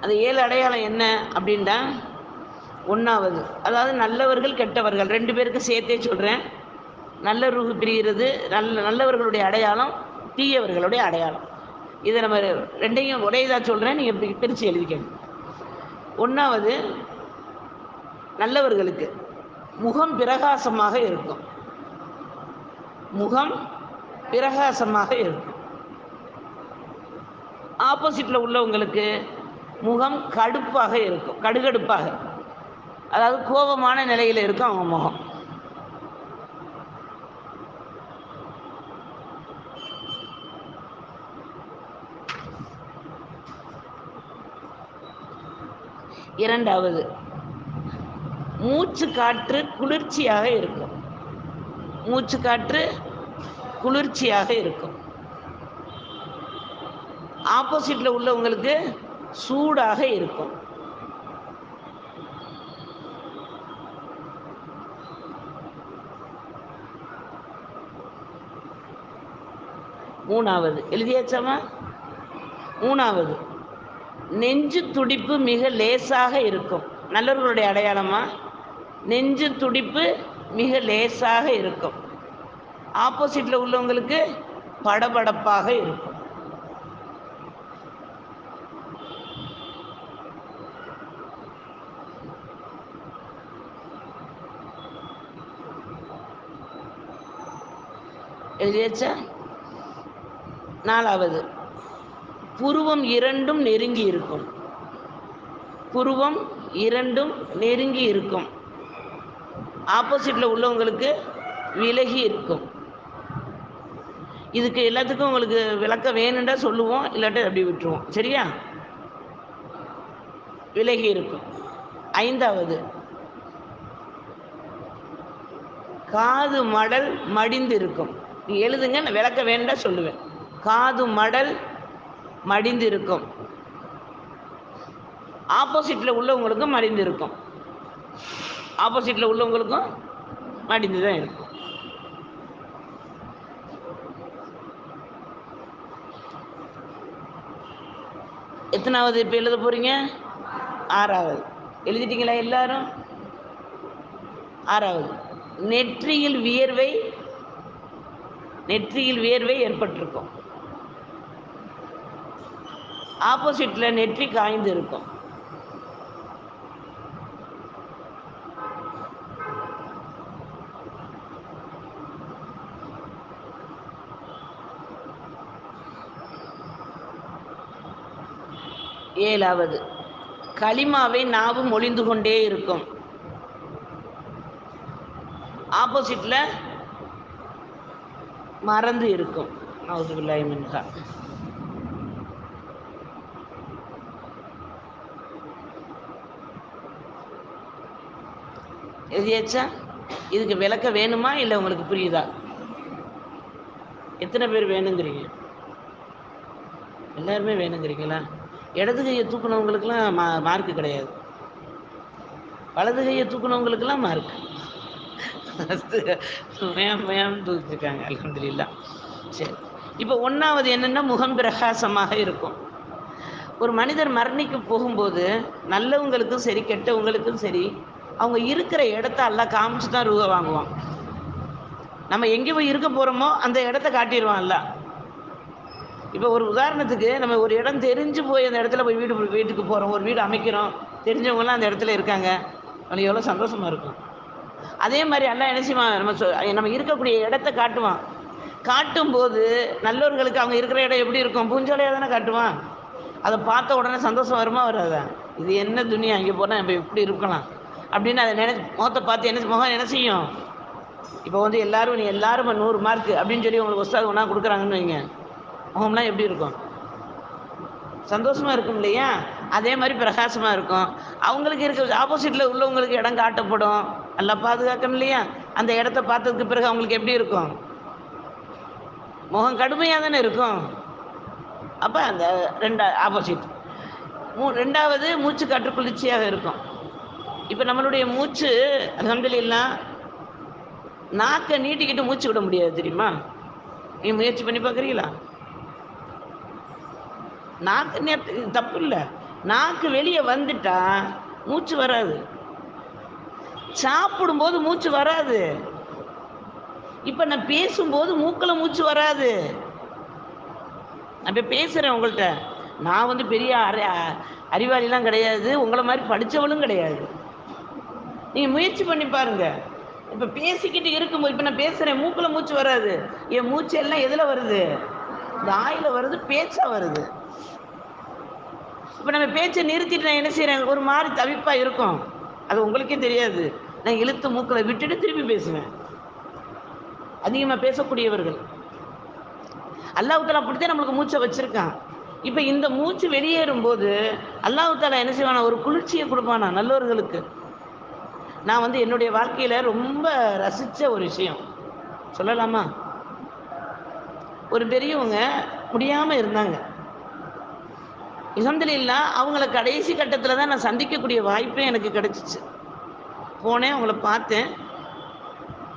அந்த ஏழு அடையாளம் என்ன அப்படின்டா ஒன்றாவது அதாவது நல்லவர்கள் கெட்டவர்கள் ரெண்டு பேருக்கும் சேர்த்தே சொல்கிறேன் நல்ல ரூஹு பிரிகிறது நல்ல நல்லவர்களுடைய அடையாளம் தீயவர்களுடைய அடையாளம். இதை நம்ம ரெண்டையும் ஒரே இதாக சொல்கிறேன் நீங்கள் இப்படி பிரித்து எழுதிக்கணும் ஒன்றாவது நல்லவர்களுக்கு முகம் பிரகாசமாக இருக்கும். முகம் பிரகாசமாக இருக்கும். ஆப்போசிட்டில் உள்ளவங்களுக்கு முகம் கடுப்பாக இருக்கும் கடுகடுப்பாக அதாவது கோபமான நிலையில் இருக்கும் அவங்க முகம். இரண்டாவது மூச்சு காற்று குளிர்ச்சியாக இருக்கும். மூச்சு காற்று குளிர்ச்சியாக இருக்கும். ஆப்போசிட்டில் உள்ளவங்களுக்கு சூடாக இருக்கும். மூணாவது எழுதியாச்சாமா மூணாவது நெஞ்சு துடிப்பு மிக லேசாக இருக்கும். நல்லவர்களுடைய அடையாளமா நெஞ்சு துடிப்பு மிக லேசாக இருக்கும். ஆப்போசிட்டில் உள்ளவங்களுக்கு படபடப்பாக இருக்கும். எழுதியாச்சா? நாலாவது. புருவம் இரண்டும் நெருங்கி இருக்கும். புருவம் இரண்டும் நெருங்கி இருக்கும். ஆப்போசிட்டில் உள்ளவங்களுக்கு விலகி இருக்கும். இதுக்கு எல்லாத்துக்கும் உங்களுக்கு விளக்கம் வேணுண்டா சொல்லுவோம் இல்லாட்டி அப்படி விட்டுருவோம். சரியா? விலகி இருக்கும். ஐந்தாவது. காது மடல் மடிந்து இருக்கும் நீ எழுதுங்க நான் விளக்க வேண்டாம் சொல்லுவேன். காது மடல் மடிந்து இருக்கும் ஆப்போசிட்டில் உள்ளவங்களுக்கும் மடிந்து இருக்கும் ஆப்போசிட்டில் உள்ளவங்களுக்கும் மடிந்து தான் இருக்கும். எத்தனாவது இப்போ எழுத போகிறீங்க ஆறாவது. எழுதிட்டீங்களா எல்லாரும்? ஆறாவது. நெற்றியில் வியர்வை நெற்றியில் வியர்வை ஏற்பட்டிருக்கும். ஆப்போசிட்டில் நெற்றி காய்ந்து இருக்கும். ஏழாவது களிமாவை நாவு மொழிந்து கொண்டே இருக்கும். ஆப்போசிட்டில் மறந்து இருக்கும். நவுதுபில்லாஹி மின்ஹா. எதையாச்சா இதுக்கு விளக்க வேணுமா? இல்லை உங்களுக்கு புரியுதா? எத்தனை பேர் வேணுங்கிறீங்க? எல்லாருமே வேணுங்கிறீங்களா? இடது கையை தூக்குனவங்களுக்கெல்லாம் மா மார்க்கு கிடையாது. வலது கையை தூக்குனவங்களுக்கெல்லாம் மார்க்கு மேம் மேம் தூக்கிருக்காங்க அல்ஹம்துலில்லாஹ் சரி. இப்போ ஒன்றாவது என்னென்னா முகம் பிரகாசமாக இருக்கும். ஒரு மனிதர் மரணிக்கு போகும்போது நல்லவங்களுக்கும் சரி கெட்டவங்களுக்கும் சரி அவங்க இருக்கிற இடத்த எல்லாம் காமிச்சு தான் ரூபா வாங்குவான். நம்ம எங்கே போய் இருக்க போகிறோமோ அந்த இடத்த காட்டிடுவான் அல்ல இப்போ ஒரு உதாரணத்துக்கு நம்ம ஒரு இடம் தெரிஞ்சு போய் அந்த இடத்துல போய் வீடு வீட்டுக்கு போகிறோம் ஒரு வீடு அமைக்கிறோம் தெரிஞ்சவங்களாம் அந்த இடத்துல இருக்காங்க. அவனுக்கு எவ்வளோ சந்தோஷமாக இருக்கும். அதே மாதிரி எல்லாம் என்ன செய்வான்? நம்ம சொ- நம்ம இருக்கக்கூடிய இடத்த காட்டுவான். காட்டும்போது நல்லவர்களுக்கு அவங்க இருக்கிற இடம் எப்படி இருக்கும்? பூஞ்சோலையாக தானே காட்டுவான். அதை பார்த்த உடனே சந்தோஷம் வருமா வராதா? இது என்ன துணியா இங்கே போனால் நம்ம எப்படி இருக்கலாம். அப்படின்னு அதை நினை முகத்தை பார்த்து என்ன முகம் என்ன செய்யும்? இப்போ வந்து எல்லாரும் நீ எல்லாரும் நூறு மார்க் அப்படின்னு சொல்லி உங்களுக்கு ஒஸ்தாது ஒன்றா கொடுக்குறாங்கன்னு வைங்க. முகம்லாம் எப்படி இருக்கும்? சந்தோஷமாக இருக்கும் இல்லையா? அதே மாதிரி பிரகாசமாக இருக்கும். அவங்களுக்கு இருக்க ஆப்போசிட்டில் உள்ளவங்களுக்கு இடம் காட்டப்படும். நல்லா பாதுகாக்கணும் இல்லையா அந்த இடத்த பார்த்ததுக்கு பிறகு அவங்களுக்கு எப்படி இருக்கும்? முகம் கடுமையாக தானே இருக்கும். அப்போ அந்த ரெண்டா ஆப்போசிட் மூ ரெண்டாவது மூச்சு காற்று குளிர்ச்சியாக இருக்கும். இப்போ நம்மளுடைய மூச்சு அல்ஹம்துலில்லாஹ் நாக்கை நீட்டிக்கிட்டு மூச்சு விட முடியாது தெரியுமா? நீ முயற்சி பண்ணி பார்க்குறீங்களா? நாக்கு நேத்து தப்பு இல்லை. நாக்கு வெளியே வந்துட்டா மூச்சு வராது. சாப்பிடும்போது மூச்சு வராது. இப்போ நான் பேசும்போது மூக்கில் மூச்சு வராது. நான் இப்போ பேசுகிறேன் உங்கள்கிட்ட நான் வந்து பெரிய அறி அறிவாளிலாம் கிடையாது. உங்களை மாதிரி படித்தவளும் கிடையாது. நீங்கள் முயற்சி பண்ணி பாருங்க. இப்போ பேசிக்கிட்டு இருக்கும்போது இப்போ நான் பேசுகிறேன் மூக்கில் மூச்சு வராது. என் மூச்சு எல்லாம் எதில் வருது? இந்த ஆயில் வருது பேச்சாக வருது. இப்போ நம்ம பேச்சை நிறுத்திட்டு நான் என்ன செய்கிறேன் ஒரு மாதிரி தவிப்பாக இருக்கும். அது உங்களுக்கே தெரியாது. நான் இழுத்து மூக்கில் விட்டுட்டு திருப்பி பேசுவேன். அதிகமாக பேசக்கூடியவர்கள். அல்லாஹால அப்படித்தான் நம்மளுக்கு மூச்சை வச்சுருக்கான். இப்போ இந்த மூச்சு வெளியேறும்போது அல்லாஹால என்ன செய்வானா? ஒரு குளிர்ச்சியை கொடுப்பானா நல்லவர்களுக்கு நான் வந்து என்னுடைய வாழ்க்கையில் ரொம்ப ரசித்த ஒரு விஷயம். சொல்லலாமா? ஒரு பெரியவங்க முடியாமல் இருந்தாங்க. இசந்திலா அவங்கள கடைசி கட்டத்தில் தான் நான் சந்திக்கக்கூடிய வாய்ப்பே எனக்கு கிடச்சிச்சு. போனேன் அவங்கள பார்த்தேன்.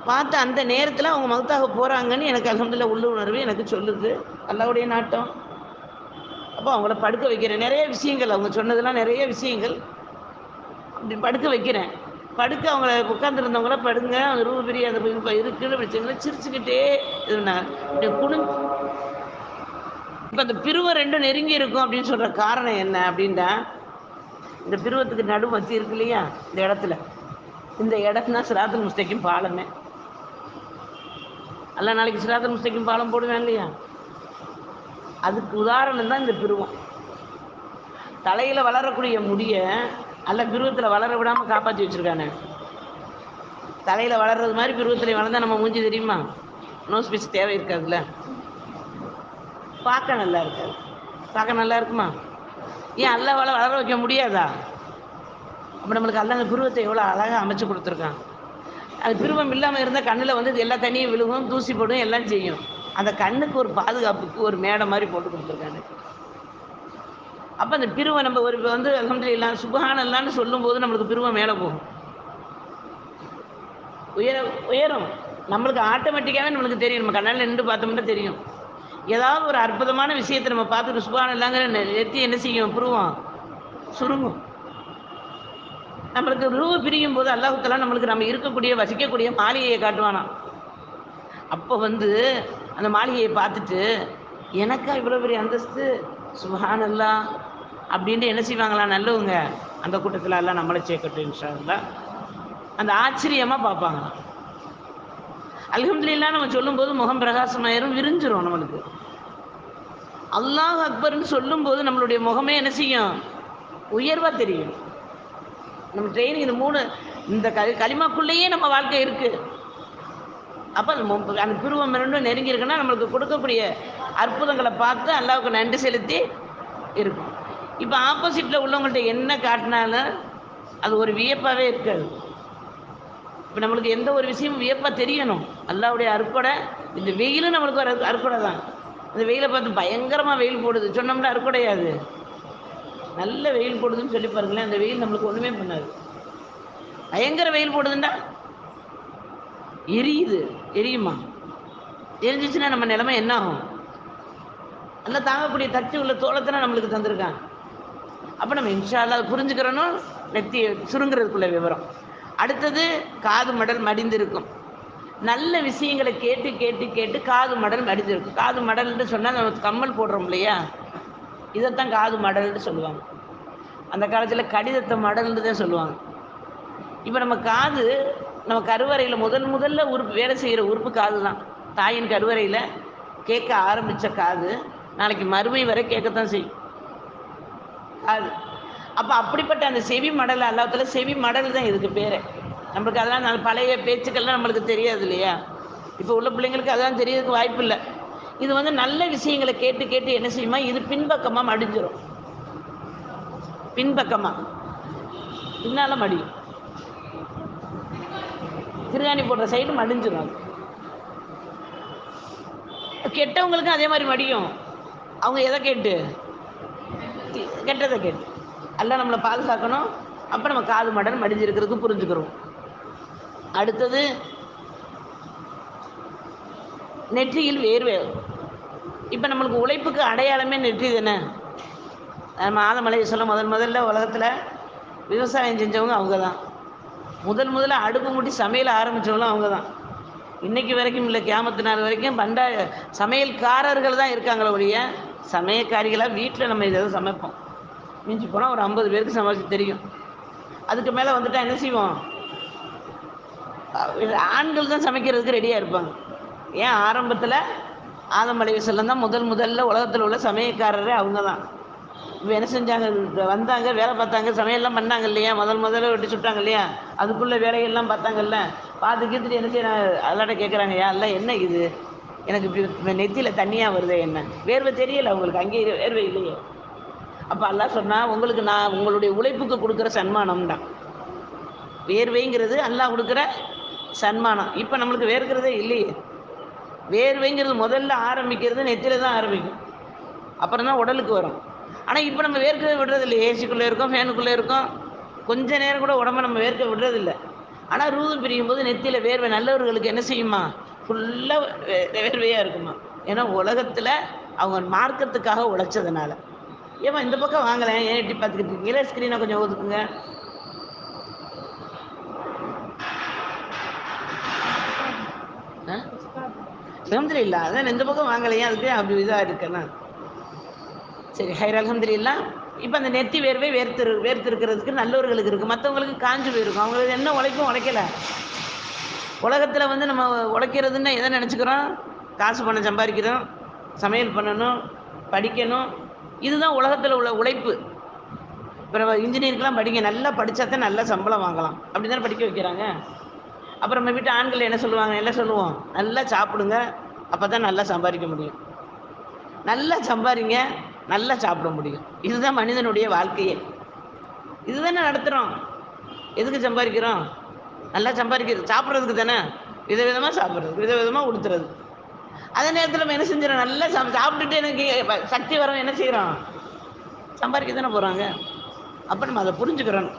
பார்த்து அந்த நேரத்தில் அவங்க மகத்தாக போகிறாங்கன்னு எனக்கு அலமதுல உள்ளுணர்வு எனக்கு சொல்லுது. அல்லாவுடைய நாட்டம். அப்போ அவங்கள படுக்க வைக்கிறேன். நிறைய விஷயங்கள் அவங்க சொன்னதெல்லாம் நிறைய விஷயங்கள். அப்படி படுக்க வைக்கிறேன். படுக்க அவங்கள உட்காந்துருந்தவங்கள படுங்க அந்த ரூப அந்த இருக்குன்னு வச்சுங்களா சிரிச்சுக்கிட்டே இருந்தாங்க. இப்படி இப்போ அந்த பிரிவை ரெண்டும் நெருங்கி இருக்கும் அப்படின்னு சொல்கிற காரணம் என்ன அப்படின்னா இந்த பிருவத்துக்கு நடு மத்தி இருக்கு இல்லையா? இந்த இடத்துல. இந்த இடம் தான் சிராத்தல் முஸ்தைக்கும் பாலமே. அல்ல நாளைக்கு சிராத்தல் முஸ்தைக்கும் பாலம் போடுவேன் இல்லையா? அதுக்கு உதாரணம் தான் இந்த பிருவம். தலையில் வளரக்கூடிய முடிய அல்ல பிருவத்தில் வளர விடாமல் காப்பாற்றி வச்சுருக்கானே. தலையில் வளர்றது மாதிரி பிருவத்தில் வளர்ந்தா நம்ம மூஞ்சி தெரியுமா? நோஸ் பீஸ் தேவை இருக்காதுல்ல. பார்க்க நல்லா இருக்காது பார்க்க நல்லா இருக்குமா? ஏன் அல்ல வள வளர வைக்க முடியாதா? அப்போ நம்மளுக்கு அல்ல அந்த புருவத்தை எவ்வளோ அழகாக அமைச்சு கொடுத்துருக்கான். அது பிருவம் இல்லாமல் இருந்தால் கண்ணில் வந்து எல்லா தண்ணியும் விழுகும் தூசி போடும் எல்லாம் செய்யும். அந்த கண்ணுக்கு ஒரு பாதுகாப்புக்கு ஒரு மேடை மாதிரி போட்டு கொடுத்துருக்காங்க. அப்போ அந்த பிருவை நம்ம ஒரு இப்போ வந்து அலமதுல்லா சுபஹானல்லான்னு சொல்லும்போது நம்மளுக்கு பிருவை மேலே போகும். உயர உயரும். நம்மளுக்கு ஆட்டோமேட்டிக்காகவே நம்மளுக்கு தெரியும். நம்ம கண்ணால் நின்று பார்த்தோம்னா தெரியும். ஏதாவது ஒரு அற்புதமான விஷயத்தை நம்ம பார்த்துட்டு சுபஹானல்லாங்கிற நெத்தி என்ன செய்யும்? புருவோம். சுருங்கும். நம்மளுக்கு ரூ பிரியும் போது அல்லாஹுத்தெல்லாம் நம்மளுக்கு நம்ம இருக்கக்கூடிய வசிக்கக்கூடிய மாளிகையை காட்டுவானாம். அப்போ வந்து அந்த மாளிகையை பார்த்துட்டு எனக்கா இவ்வளோ பெரிய அந்தஸ்து? சுபஹானல்லா அப்படின்ட்டு என்ன செய்வாங்களா? நல்லவங்க. அந்த கூட்டத்தில் எல்லாம் நம்மளை சேர்க்கட்டும் இன்ஷால்லா அந்த ஆச்சரியமாக பார்ப்பாங்களாம். அல்ஹம்துலில்லாஹ் நம்ம சொல்லும்போது முகம் பிரகாசமாயிரும் விரிஞ்சிரும் நம்மளுக்கு. அல்லாஹ் அக்பர்னு சொல்லும்போது நம்மளுடைய முகமே என்ன செய்யும்? உயர்வாக தெரியும். நம்ம ட்ரெயினிங் இந்த மூணு இந்த க களிமாக்குள்ளேயே நம்ம வாழ்க்கை இருக்குது அப்போ அந்த அந்த பிருவம் ரெண்டும் நெருங்கி இருக்குன்னா நம்மளுக்கு கொடுக்கக்கூடிய அற்புதங்களை பார்த்து அல்லாவுக்கு நன்றி செலுத்தி இருக்கும். இப்போ ஆப்போசிட்டில் உள்ளவங்கள்ட்ட என்ன காட்டினாலும் அது ஒரு வியப்பாகவே இருக்காது. இப்போ நம்மளுக்கு எந்த ஒரு விஷயமும் வியப்பாக தெரியணும். அல்லாவுடைய அறுக்கொடை இந்த வெயிலும் நம்மளுக்கு ஒரு அறுக்கொடை தான். இந்த வெயிலை பார்த்து பயங்கரமாக வெயில் போடுது. சொன்னோம்னா அறுக்கொடையாது நல்ல வெயில் போடுதுன்னு சொல்லி பாருங்களேன். அந்த வெயில் நம்மளுக்கு ஒன்றுமே பண்ணாது. பயங்கர வெயில் போடுதுண்டா? எரியுது. எரியுமா? எரிஞ்சிச்சுன்னா நம்ம நிலைமை என்ன ஆகும்? நல்லா தாங்கக்கூடிய தச்சு உள்ள தோளத்தனை நம்மளுக்கு தந்திருக்கான். அப்போ நம்ம இன்ஷால்லா அதை நெத்தியை நெத்தி சுருங்குறதுக்குள்ள விவரம். அடுத்தது காது மடல் மடிந்திருக்கும். நல்ல விஷயங்களை கேட்டு கேட்டு கேட்டு காது மடல் மடிந்திருக்கும். காது மடல்னு சொன்னால் நம்ம கம்மல் போடுறோம் இல்லையா? இதைத்தான் காது மடல்னு சொல்லுவாங்க. அந்த காலத்தில் கடிதத்தை மடல்னு தான் சொல்லுவாங்க. இப்போ நம்ம காது நம்ம கருவறையில் முதல் முதல்ல உறுப்பு வேலை செய்கிற உறுப்பு காது தான் தாயின் கருவறையில் கேட்க ஆரம்பித்த காது நாளைக்கு மறுமை வரை கேட்கத்தான் செய்யும். காது. அப்போ அப்படிப்பட்ட அந்த செவி மடல் அல்லாத்துல செவி மடல் தான் இதுக்கு பேர். நம்மளுக்கு அதெல்லாம் நல்ல பழைய பேச்சுக்கள்லாம் நம்மளுக்கு தெரியாது இல்லையா? இப்போ உள்ள பிள்ளைங்களுக்கு அதெல்லாம் தெரியறதுக்கு வாய்ப்பு இல்லை. இது வந்து நல்ல விஷயங்களை கேட்டு கேட்டு என்ன செய்யுமா? இது பின்பக்கமாக மடிஞ்சிடும் பின்பக்கமாக பின்னால் மடியும். திருகாணி போடுற சைடு மடிஞ்சிடும் அது. கெட்டவங்களுக்கும் அதே மாதிரி மடியும். அவங்க எதை கேட்டு? கெட்டதை கேட்டு. எல்லாம் நம்மளை பாதுகாக்கணும். அப்போ நம்ம காது மடன் மடிஞ்சிருக்கிறதுக்கு புரிஞ்சுக்கிறோம். அடுத்தது நெற்றியில் வேர்வை இப்போ நம்மளுக்கு உழைப்புக்கு அடையாளமே நெற்றி தானே? நம்ம ஆதம் சொல்ல முதல் முதல்ல உலகத்தில் விவசாயம் செஞ்சவங்க அவங்க தான் முதல் முதல்ல அடுப்பு மூட்டி சமையல் ஆரம்பித்தவங்களும் அவங்க தான் இன்றைக்கி வரைக்கும் இல்லை கேமத்து நாள் வரைக்கும் பண்டா சமையல்காரர்கள் தான் இருக்காங்களே ஒழிய சமையல்காரிகளாக வீட்டில் நம்ம இதை சமைப்போம். மிஞ்சி போனால் ஒரு ஐம்பது பேருக்கு சமைச்சு தெரியும். அதுக்கு மேலே வந்துட்டா என்ன செய்வோம்? ஆண்கள் தான் சமைக்கிறதுக்கு ரெடியாக இருப்பாங்க. ஏன் ஆரம்பத்தில் ஆதம் அலைவசல்லம் தான் முதல் முதல்ல உலகத்தில் உள்ள சமையல்காரரே அவங்க தான் இப்போ என்ன செஞ்சாங்க? வந்தாங்க வேலை பார்த்தாங்க சமையல்லாம் பண்ணாங்க இல்லையா? முதல் முதல்ல விட்டு சுட்டாங்க இல்லையா? அதுக்குள்ளே வேலையெல்லாம் பார்த்தாங்கல்ல? பார்த்து கீர்த்துட்டு என்ன செய்யறாங்க அல்லாட்ட கேட்குறாங்க யா அல்ல என்ன இது? எனக்கு இப்படி நெத்தியில் தண்ணியாக வருதே என்ன? வேர்வை தெரியலை அவங்களுக்கு அங்கேயே வேர்வை இல்லையே. அப்போ அல்லாஹ் சொன்னால் உங்களுக்கு நான் உங்களுடைய உழைப்புக்கு கொடுக்குற சன்மானம் தான். வேர்வைங்கிறது அல்லாஹ் கொடுக்குற சன்மானம். இப்போ நம்மளுக்கு வேர்க்கிறதே இல்லையே. வேர்வைங்கிறது முதல்ல ஆரம்பிக்கிறது நெத்தியில தான் ஆரம்பிக்கும். அப்புறம் தான் உடலுக்கு வரும். ஆனால் இப்போ நம்ம வேர்க்கவே விடுறது இல்லை ஏசிக்குள்ளே இருக்கோம் ஃபேனுக்குள்ளே இருக்கோம். கொஞ்ச நேரம் கூட உடம்ப நம்ம வேர்க்க விடுறதில்ல. ஆனால் ரூது பிரியும் போது நெத்தியில் வேர்வை நல்லவர்களுக்கு என்ன செய்யுமா? ஃபுல்லாக வேர்வையாக இருக்குமா? ஏன்னா உலகத்தில் அவங்க மார்க்கத்துக்காக உழைச்சதுனால. ஏமா இந்த பக்கம் வாங்கலேன் ஏன் எட்டி பார்த்துக்கிட்டு இருக்கீங்களே ஸ்க்ரீனை கொஞ்சம் ஒதுக்குங்க. ஆ? அலமதுல்லா அதான் இந்த பக்கம் வாங்கலையா அதுக்கு அப்படி இதாக இருக்கேன்னா? சரி ஹைர் அலமதுல்லா இப்போ அந்த நெத்தி வேர்வை வேர்த்து வேர்த்து இருக்கிறதுக்கு நல்லவர்களுக்கு இருக்குது மற்றவங்களுக்கு காஞ்சு போயிருக்கும். அவங்களுக்கு என்ன உழைப்பும் உழைக்கல. உலகத்தில் வந்து நம்ம உழைக்கிறதுன்னா எதை நினச்சிக்கிறோம்? காசு பணம் சம்பாதிக்கிறோம். சமையல் பண்ணணும். படிக்கணும். இதுதான் உலகத்தில் உள்ள உழைப்பு. இப்போ இன்ஜினியருக்கெலாம் படிங்க நல்லா படித்தா தான் சம்பளம் வாங்கலாம். அப்படி தானே படிக்க வைக்கிறாங்க? அப்புறம் நம்ம வீட்டு ஆண்கள் என்ன சொல்லுவாங்க? என்ன சொல்லுவோம்? நல்லா சாப்பிடுங்க அப்போ தான் நல்லா சம்பாதிக்க முடியும். நல்லா சம்பாதிங்க நல்லா சாப்பிட முடியும். இதுதான் மனிதனுடைய வாழ்க்கையே. இதுதானே நடத்துகிறோம் எதுக்கு சம்பாதிக்கிறோம்? நல்லா சம்பாதிக்கிறது சாப்பிட்றதுக்கு தானே. விதவிதமாக சாப்பிட்றது விதவிதமாக உடுத்துறது. அதே நேரத்தில் நம்ம என்ன செஞ்சிடும் நல்லா சாப்பிட்டுட்டு எனக்கு சக்தி வரோம் என்ன செய்கிறோம் சம்பாதிக்க தானே போகிறாங்க அப்போ நம்ம அதை புரிஞ்சுக்கிறோம்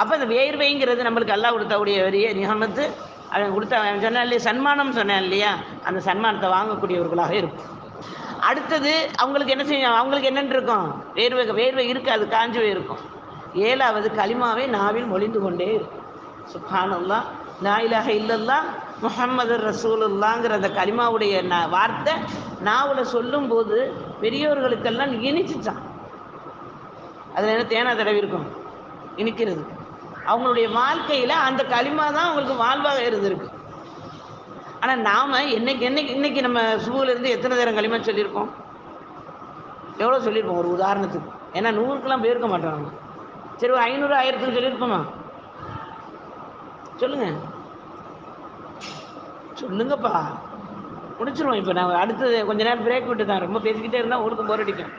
அப்போ இந்த வேர்வைங்கிறது நம்மளுக்கு அல்லாஹ் கொடுத்தக்கூடிய வரிய நிகமத்து அவன் கொடுத்த அவன் சொன்னான் இல்லையா சன்மானம் சொன்னேன் இல்லையா அந்த சன்மானத்தை வாங்கக்கூடியவர்களாக இருக்கும் அடுத்தது அவங்களுக்கு என்ன செய்யும்? அவங்களுக்கு என்னென்னு இருக்கும்? வேர்வை வேர்வை இருக்காது காஞ்சு இருக்கும் ஏழாவது களிமாவை நாவில் மொழிந்து கொண்டே இருக்கும். சுப்ஹானல்லா நாயிலாக இலாஹ இல்லல்லா முஹம்மது ரசூலுல்லாங்கிற அந்த கலிமாவுடைய ந வார்த்தை நாவில் சொல்லும்போது பெரியோர்களுக்கெல்லாம் இனிச்சிச்சான். அதில் என்ன தேனா தடவி இருக்கும்? இனிக்கிறது. அவங்களுடைய வாழ்க்கையில் அந்த களிமா தான் அவங்களுக்கு வாழ்வாக இருந்திருக்கு. ஆனால் நாம் என்னைக்கு என்னைக்கு இன்னைக்கு நம்ம சுபுல எத்தனை தரம் களிமா சொல்லியிருக்கோம்? எவ்வளோ சொல்லியிருப்போம்? ஒரு உதாரணத்துக்கு. ஏன்னா நூறுக்கெல்லாம் போயிருக்க மாட்டாங்க சரி ஒரு ஐநூறு ஆயிரத்துக்கு சொல்லியிருப்போமா? சொல்லுங்கள் சொல்லுங்கப்பா. முடிச்சிருவோம். இப்போ நான் அடுத்தது கொஞ்ச நேரம் பிரேக் விட்டு தான் ரொம்ப பேசிக்கிட்டே இருந்தால் உங்களுக்கு போர் அடிக்கும்.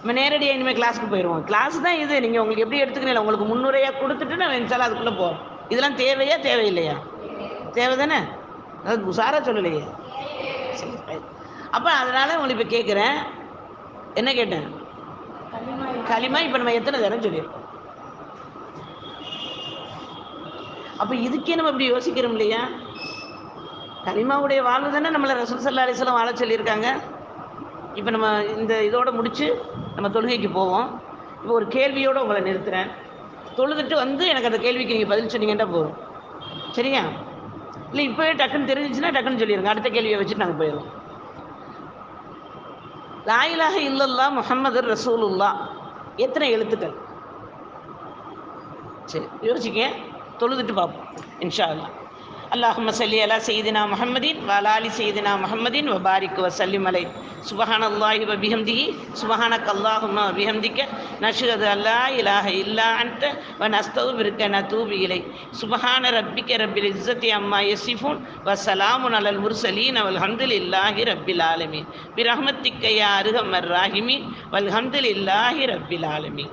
நம்ம நேரடியாக இனிமேல் கிளாஸுக்கு போயிடுவோம் கிளாஸ் தான் இது. நீங்கள் உங்களுக்கு எப்படி எடுத்துக்கணும் உங்களுக்கு முன்னுரையாக கொடுத்துட்டு நான் வெஞ்சாலும் அதுக்குள்ளே போகிறோம் இதெல்லாம் தேவையா தேவையில்லையா? தேவை தானே அது உஷாராக சொல்லலையே. சரி அப்போ அதனால் உங்களுக்கு இப்போ கேட்குறேன் என்ன கேட்டேன்? களிமா இப்போ நம்ம எத்தனை தரம் சொல்லியிருக்கோம்? அப்போ இதுக்கே நம்ம இப்படி யோசிக்கிறோம் இல்லையா? தனிமாவுடைய வாழ்வு தானே நம்மளை ரசூல் சல்லா அலிஸ்லாம் வாழ சொல்லியிருக்காங்க. இப்போ நம்ம இந்த இதோட முடித்து நம்ம தொழுகைக்கு போவோம். இப்போ ஒரு கேள்வியோடு உங்களை நிறுத்துகிறேன் தொழுதுட்டு வந்து எனக்கு அந்த கேள்விக்கு நீங்கள் பதில் சொன்னீங்கன்னா போதும். சரியா? இல்லை இப்போவே டக்குன்னு தெரிஞ்சிச்சுன்னா டக்குன்னு சொல்லிடுங்க அடுத்த கேள்வியை வச்சுட்டு நாங்கள் போயிடுவோம் லாயிலாக இல்லல்லா முஹம்மது ரசூலுல்லா எத்தனை எழுத்துக்கள்? சரி யோசிக்க தொழுதுட்டு பார்ப்போம் இன்ஷா அல்லாஹும் சல்லி அலா செய்தினா முஹம்மதின் வலாலி செய்தினா முஹம்மதின் வபாரிக் வசல்லிம் அலை சுபஹான அல்லாஹி வபிஹம்திஹி சுபஹானக் அல்லாஹும் அபிஹம்திக்க நஷது அல்லா இலாஹ இல்லா அன்ட வ நஸ்தவு இருக்க நூபி இலை சுபஹான ரப்பிக்க ரப்பில் இஸ்ஸத்தி அம்மா யசிஃபூன் வ சலாமுன் அலல் முர்சலீன் அவல் ஹம்தில் இல்லாஹி ரப்பில் ஆலமீன். பிரஹமத்திக்கையா அருகமர் ராஹிமீன். வல் ஹம்தில் இல்லாஹி ரப்பில் ஆலமீன்.